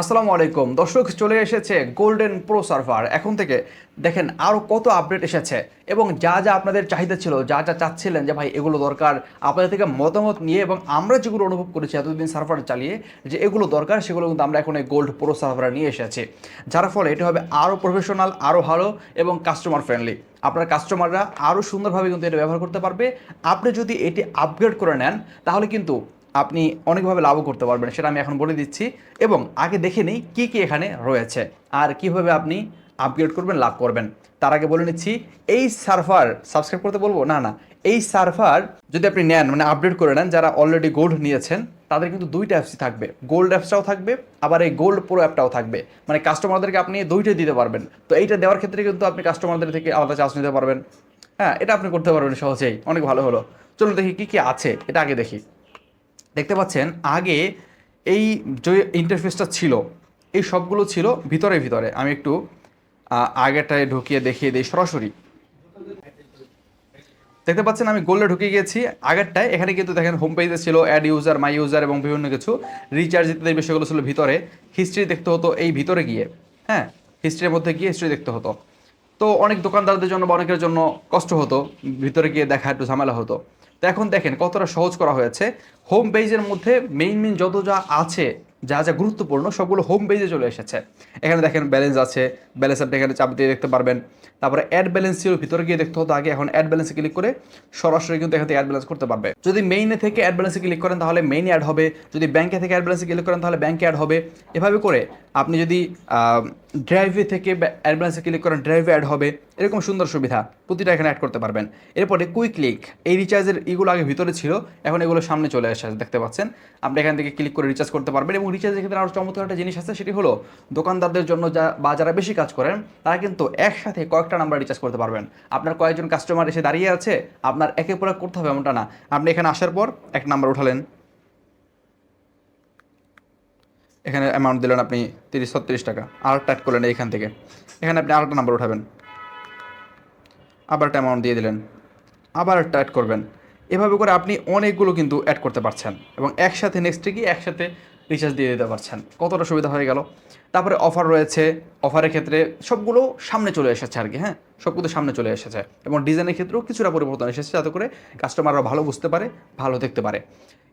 আসসালামু আলাইকুম। দর্শক, চলে এসেছে গোল্ডেন প্রো সার্ভার এখন থেকে দেখেন আরও কত আপডেট এসেছে এবং যা যা আপনাদের চাহিদা ছিল, যা যা চাচ্ছিলেন যে, ভাই, এগুলো দরকার। আপনাদের থেকে মতামত নিয়ে এবং আমরা যেগুলো অনুভব করেছি এতদিন সার্ভার চালিয়ে, যে এগুলো দরকার, সেগুলো কিন্তু আমরা এখন এই গোল্ড প্রো সার্ভার নিয়ে এসেছি। যার ফলে এটি হবে আরও প্রফেশনাল আরও ভালো এবং কাস্টমার ফ্রেন্ডলি আপনার কাস্টমাররা আরও সুন্দরভাবে কিন্তু এটা ব্যবহার করতে পারবে। আপনি যদি এটি আপগ্রেড করে নেন, তাহলে কিন্তু আপনি অনেকভাবে লাভও করতে পারবেন, সেটা আমি এখন বলে দিচ্ছি। এবং আগে দেখে নিই কী কী এখানে রয়েছে, আর কীভাবে আপনি আপগ্রেড করবেন, লাভ করবেন। তার আগে বলে নিচ্ছি, এই সার্ভার সাবস্ক্রাইব করতে বলব? না না। এই সার্ভার যদি আপনি নেন মানে আপডেট করে নেন, যারা অলরেডি গোল্ড নিয়েছেন, তাদের কিন্তু দুইটা অ্যাপসই থাকবে। গোল্ড অ্যাপসটাও থাকবে, আবার এই গোল্ড প্রো অ্যাপটাও থাকবে। মানে কাস্টমারদেরকে আপনি দুইটাই দিতে পারবেন। তো এইটা দেওয়ার ক্ষেত্রে কিন্তু আপনি কাস্টমারদের থেকে আলাদা চার্জ নিতে পারবেন। হ্যাঁ এটা আপনি করতে পারবেন সহজেই, অনেক ভালো হলো। চলুন দেখি কী কী আছে, এটা আগে দেখি। দেখতে পাচ্ছেন আগে এই যে ইন্টারফেসটা ছিল এই সবগুলো ছিল ভিতরে ভিতরে। আমি একটু আহ, আগেরটায় ঢুকিয়ে দেখিয়ে দিই সরাসরি। দেখতে পাচ্ছেন আমি গোল্ডে ঢুকে গিয়েছি। আগেরটায় এখানে কিন্তু দেখেন হোম পেজে ছিল অ্যাড ইউজার মাই ইউজার এবং বিভিন্ন কিছু। রিচার্জ ইত্যাদি বিষয়গুলো ছিল ভিতরে। হিস্ট্রি দেখতে হতো এই ভিতরে গিয়ে। হ্যাঁ হিস্ট্রির মধ্যে গিয়ে হিস্ট্রি দেখতে হতো। তো অনেক দোকানদারদের জন্য বা অনেকের জন্য কষ্ট হতো ভিতরে গিয়ে দেখা একটু ঝামেলা হতো। তো এখন দেখেন কতটা সহজ করা হয়েছে। হোম পেজের মধ্যে মেইন মেইন যত যা আছে, যা যা গুরুত্বপূর্ণ, সবগুলো হোম পেজে চলে এসেছে। এখানে দেখেন ব্যালেন্স আছে ব্যালেন্স আপনি এখানে চাপ দিয়ে দেখতে পারবেন। তারপরে অ্যাড ব্যালেন্স ছিল ভিতরে গিয়ে দেখতে হতো আগে, এখন অ্যাড ব্যালেন্সে ক্লিক করে সরাসরি কিন্তু এখান থেকে অ্যাড ব্যালেন্স করতে পারবে। যদি মেইনে থেকে অ্যাড ব্যালেন্সে ক্লিক করেন তাহলে মেইন অ্যাড হবে। যদি ব্যাংকে থেকে অ্যাড ব্যালেন্সে ক্লিক করেন তাহলে ব্যাংকে অ্যাড হবে। এভাবে করে আপনি যদি ড্রাইভে থেকে অ্যাড ব্যালেন্সে ক্লিক করেন ড্রাইভে অ্যাড হবে, এরকম সুন্দর সুবিধা। প্রতিটা এখানে অ্যাড করতে পারবেন। এরপরে কুইক ক্লিক এই রিচার্জের এগুলো আগে ভিতরে ছিল, এখন এগুলো সামনে চলে এসেছে দেখতে পাচ্ছেন। আপনি এখান থেকে ক্লিক করে রিচার্জ করতে পারবেন এবং রিচার্জের ক্ষেত্রে আরও চমৎকার একটা জিনিস আছে, সেটি হলো দোকানদারদের জন্য যা, বা যারা বেশি কাজ করেন, তারা কিন্তু একসাথে কয়েকটা নাম্বার রিচার্জ করতে পারবেন। আপনার কয়েকজন কাস্টমার এসে দাঁড়িয়ে আছে, আপনার একে পরে করতে হবে এমনটা না। আপনি এখানে আসার পর এক নাম্বার উঠালেন। এখানে অ্যামাউন্ট দিলেন আপনি তিরিশ, ছত্রিশ টাকা। আর ট্যাট করলেন এইখান থেকে। এখানে আপনি আরেকটা নাম্বার উঠাবেন। আবার একটা অ্যামাউন্ট দিয়ে দিলেন। আবার একটা অ্যাড করবেন। এভাবে করে আপনি অনেকগুলো কিন্তু অ্যাড করতে পারছেন এবং একসাথে নেক্সটে গিয়ে একসাথে রিচার্জ দিয়ে দিতে পারছেন। কতটা সুবিধা হয়ে গেল? তারপরে অফার রয়েছে। অফারের ক্ষেত্রে সবগুলো সামনে চলে এসেছে আর কি হ্যাঁ? সবগুলো সামনে চলে এসেছে এবং ডিজাইনের ক্ষেত্রেও কিছুটা পরিবর্তন এসেছে যাতে করে কাস্টমাররা ভালো বুঝতে পারে, ভালো দেখতে পারে।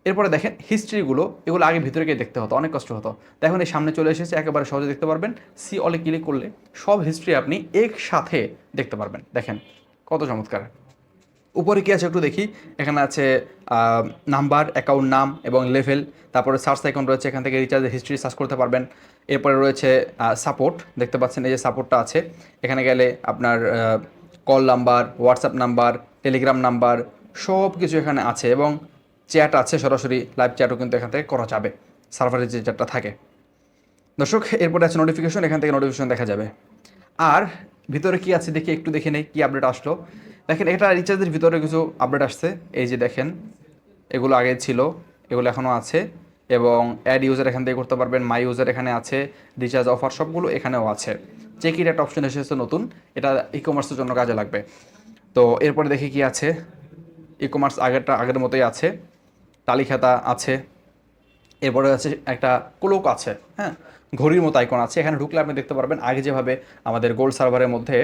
এরপরে দেখেন হিস্ট্রিগুলো এগুলো আগে ভিতরে গিয়ে দেখতে হতো, অনেক কষ্ট হতো। এখন এই সামনে চলে এসেছে, একেবারে সহজে দেখতে পারবেন। সি অলে ক্লিক করলে সব হিস্ট্রি আপনি একসাথে দেখতে পারবেন। দেখেন কত চমৎকার। উপরে কি আছে একটু দেখি। এখানে আছে নাম্বার অ্যাকাউন্ট নাম এবং লেভেল তারপরে সার্চ আইকন রয়েছে, এখান থেকে রিচার্জের হিস্ট্রি সার্চ করতে পারবেন। এরপরে রয়েছে সাপোর্ট দেখতে পাচ্ছেন এই যে সাপোর্টটা আছে। এখানে গেলে আপনার call number WhatsApp number Telegram number সব কিছু এখানে আছে এবং চ্যাট আছে, সরাসরি লাইভ চ্যাটও কিন্তু এখান থেকে করা যাবে সার্ভারের যে চ্যাটটা থাকে। দর্শক, এরপরে আছে নোটিফিকেশন এখান থেকে নোটিফিকেশন দেখা যাবে। আর ভিতরে কি আছে দেখি, একটু দেখে নেই, কী আপডেট আসলো। দেখেন, এটা রিচার্জের ভিতরে কিছু আপডেট আসছে। এই যে দেখেন, এগুলো আগে ছিল, এগুলো এখনও আছে। এবং অ্যাড ইউজার এখান থেকে করতে পারবেন মাই ইউজার এখানে আছে রিচার্জ অফার সবগুলো এখানেও আছে। চেকির একটা অপশন এসেছে নতুন, এটা ই কমার্সের জন্য কাজে লাগবে। তো এরপরে দেখি কি আছে ই কমার্স আগেরটা আগের মতোই আছে। তালিখাতা আছে। এরপরে আছে একটা ক্লোক আছে হ্যাঁ? ঘড়ির মতো আইকন আছে। এখানে ঢুকলে আপনি দেখতে পারবেন, আগে যেভাবে আমাদের গোল্ড সার্ভারের মধ্যে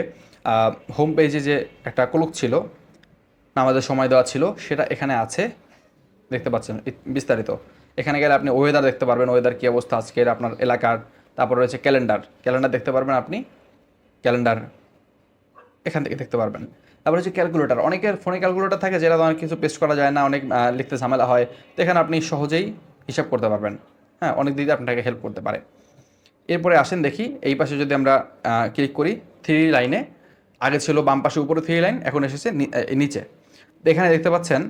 হোম পেজে যে একটা ক্লোক ছিল আমাদের সময় দেওয়া ছিল, সেটা এখানে আছে। দেখতে পাচ্ছেন বিস্তারিত। এখানে গেলে আপনি ওয়েদার দেখতে পারবেন ওয়েদার কী অবস্থা আজকের আপনার এলাকার। তারপর রয়েছে ক্যালেন্ডার ক্যালেন্ডার দেখতে পারবেন আপনি। ক্যালেন্ডার এখান থেকে দেখতে পারবেন। তারপর হচ্ছে ক্যালকুলেটার। অনেকের ফোনে ক্যালকুলেটর থাকে যেটা অনেক কিছু পেস্ট করা যায় না, অনেক লিখতে ঝামেলা হয়। তো এখানে আপনি সহজেই হিসাব করতে পারবেন। হ্যাঁ অনেক দিকে আপনাকে হেল্প করতে পারে। এরপরে আসেন দেখি, এই পাশে যদি আমরা ক্লিক করি থ্রি লাইনে আগে ছিল বাম পাশে উপরে থ্রি লাইন এখন এসেছে নিচে। এখানে দেখতে পাচ্ছেন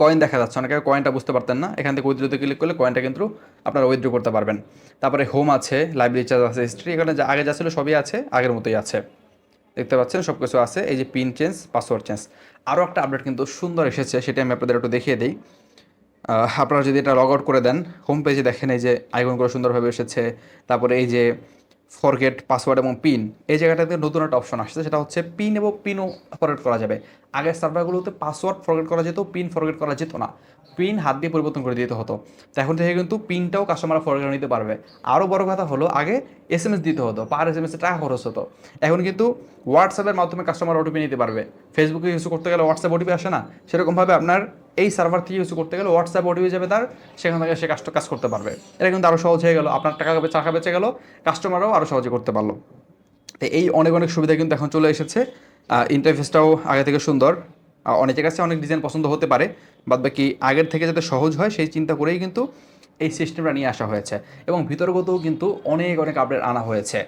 কয়েন দেখা যাচ্ছে। অনেকে কয়েনটা বুঝতে পারতেন না। এখান থেকে উইথড্রোতে ক্লিক করলে কয়েনটা কিন্তু আপনারা উইথড্রো করতে পারবেন। তারপরে হোম আছে লাইব্রেরি চার্জ আছে হিস্ট্রি এখানে যা, আগে যা ছিল সবই আছে, আগের মতোই আছে। দেখতে পাচ্ছেন সব কিছু আছে। এই যে পিন চেঞ্জ পাসওয়ার্ড চেঞ্জ আরও একটা আপডেট কিন্তু সুন্দর এসেছে, সেটা আমি আপনাদের একটু দেখিয়ে দিই। আপনারা যদি এটা লগ আউট করে দেন হোম পেজে দেখেন এই যে আইকনগুলো সুন্দরভাবে এসেছে। তারপরে এই যে ফরগেট পাসওয়ার্ড এবং পিন এই জায়গাটাতে নতুন একটা অপশন আসছে, সেটা হচ্ছে পিন এবং পিনও ফরগেট করা যাবে। আগের সার্ভারগুলোতে পাসওয়ার্ড ফরগেট করা যেত পিন ফরগেট করা যেত না। পিন হাত দিয়ে পরিবর্তন করে দিতে হতো। তো এখন থেকে কিন্তু পিনটাও কাস্টমার ফরগেট নিতে পারবে। আরও বড় কথা হলো, আগে এস এম এস দিতে হতো পার এস এম এসে টাকা খরচ হতো। এখন কিন্তু হোয়াটসঅ্যাপের মাধ্যমে কাস্টমার ওটিপি নিতে পারবে। ফেসবুকে ইউজ করতে গেলে হোয়াটসঅ্যাপ ওটিপি আসে না। সেরকমভাবে আপনার এই সার্ভার থেকে ইউজ করতে গেলে হোয়াটসঅ্যাপ ওটিপি যাবে তার, সেখান থেকে সে কাজটা, কাজ করতে পারবে। এটা কিন্তু আরও সহজ হয়ে গেল। আপনার টাকা টাকা বেঁচে গেল কাস্টমারও আরও সহজে করতে পারল। তো এই অনেক অনেক সুবিধা কিন্তু এখন চলে এসেছে। ইন্টারফেসটাও আগে থেকে সুন্দর। অনেকের কাছে অনেক ডিজাইন পছন্দ হতে পারে, বাদ বাকি আগের থেকে যাতে সহজ হয়, সেই চিন্তা করেই কিন্তু এই সিস্টেমটা নিয়ে আসা হয়েছে। এবং ভিতরগতও কিন্তু অনেক অনেক আপডেট আনা হয়েছে।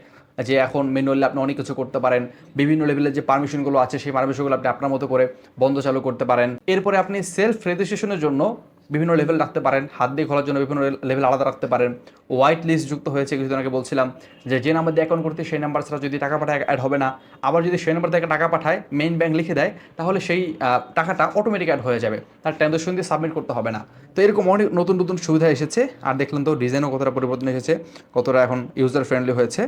যে এখন ম্যানুয়ালি আপনি অনেক কিছু করতে পারেন, বিভিন্ন লেভেলের যে পারমিশনগুলো আছে, সেই পারমিশনগুলো আপনি আপনার মতো করে বন্ধ চালু করতে পারেন। এরপরে আপনি সেলফ রেজিস্ট্রেশনের জন্য বিভিন্ন লেভেল রাখতে পারেন, হাত দিয়ে খোলার জন্য বিভিন্ন লেভেল আলাদা রাখতে পারেন। হোয়াইট লিস্ট যুক্ত হয়েছে কিছুদিন আগে বলছিলাম, যে যে নাম্বার দিয়ে অ্যাকাউন্ট করতে সেই নাম্বার ছাড়া যদি টাকা পাঠায় অ্যাড হবে না। আবার যদি সেই নাম্বার থেকে টাকা পাঠায় মেইন ব্যাংক লিখে দেয়, তাহলে সেই টাকাটা অটোমেটিক অ্যাড হয়ে যাবে। তার ট্রানজাকশন দিয়ে সাবমিট করতে হবে না। তো এরকম অনেক নতুন নতুন সুবিধা এসেছে। আর দেখলাম তো ডিজাইনও কতটা পরিবর্তন এসেছে, কতটা এখন ইউজার ফ্রেন্ডলি হয়েছে।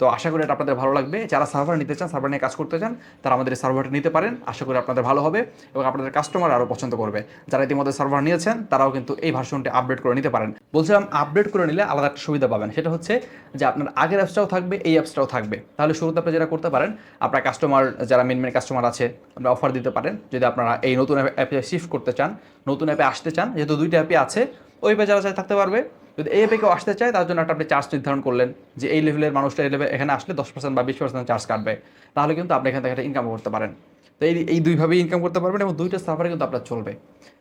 তো আশা করি এটা আপনাদের ভালো লাগবে। যারা সার্ভার নিতে চান, সার্ভার নিয়ে কাজ করতে চান, তারা আমাদের এই সার্ভারটা নিতে পারেন। আশা করি আপনাদের ভালো হবে এবং আপনাদের কাস্টমার আরও পছন্দ করবে। যারা ইতিমধ্যে সার্ভার নিয়েছেন, তারাও কিন্তু এই ভার্সনটি আপডেট করে নিতে পারেন। বলছিলাম আপডেট করে নিলে আলাদা একটা সুবিধা পাবেন। সেটা হচ্ছে যে আপনার আগের অ্যাপসটাও থাকবে, এই অ্যাপসটাও থাকবে। তাহলে শুরুতে আপনি যেটা করতে পারেন, আপনার কাস্টমার যারা মেন মেন কাস্টমার আছে, আপনারা অফার দিতে পারেন। যদি আপনারা এই নতুন অ্যাপে শিফট করতে চান, নতুন অ্যাপে আসতে চান, যেহেতু দুইটা অ্যাপে আছে, ওই অ্যাপে যারা থাকতে পারবে। যদি এই অ্যাপে কেউ আসতে চায়, তার জন্য একটা আপনি চার্জ নির্ধারণ করলেন যে এই লেভেলের মানুষটা এই লেভেল এখানে আসলে দশ পার্সেন্ট বা বিশ পার্সেন্ট চার্জ কাটবে। তাহলে কিন্তু আপনি এখান থেকে একটা ইনকাম করতে পারেন। তো এই এই দুইভাবেই ইনকাম করতে পারবেন এবং দুইটা সার্ভারে কিন্তু আপনার চলবে।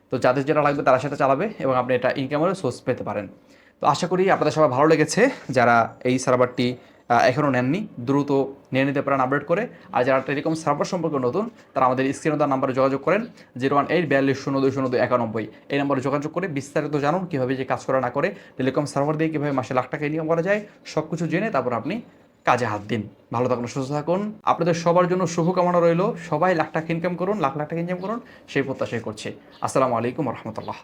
তো যাদের যেটা লাগবে তারা সেটা চালাবে এবং আপনি এটা ইনকামের সোর্স পেতে পারেন। তো আশা করি আপনাদের সবাই ভালো লেগেছে। যারা এই সার্ভারটি এখনও নেননি। দ্রুত নিয়ে নিতে পারেন আপডেট করে। আর যারা টেলিকম সার্ভার সম্পর্কে নতুন, তারা আমাদের স্ক্রিনে তার নাম্বারে যোগাযোগ করেন। জিরো ওয়ান এইট বিয়াল্লিশ শূন্য দুই শূন্য দুই একানব্বই। এই নাম্বারে যোগাযোগ করে বিস্তারিত জানুন কীভাবে যে কাজ করা না করে টেলিকম সার্ভার দিয়ে কীভাবে মাসে লাখ টাকা ইনকাম করা যায় সব কিছু জেনে তারপর আপনি কাজে হাত দিন। ভালো থাকুন, সুস্থ থাকুন। আপনাদের সবার জন্য শুভকামনা রইল। সবাই লাখ টাকা ইনকাম করুন, লাখ লাখ টাকা ইনকাম করুন, সেই প্রত্যাশাই করছে। আসসালামু আলাইকুম রহমতুল্লাহ।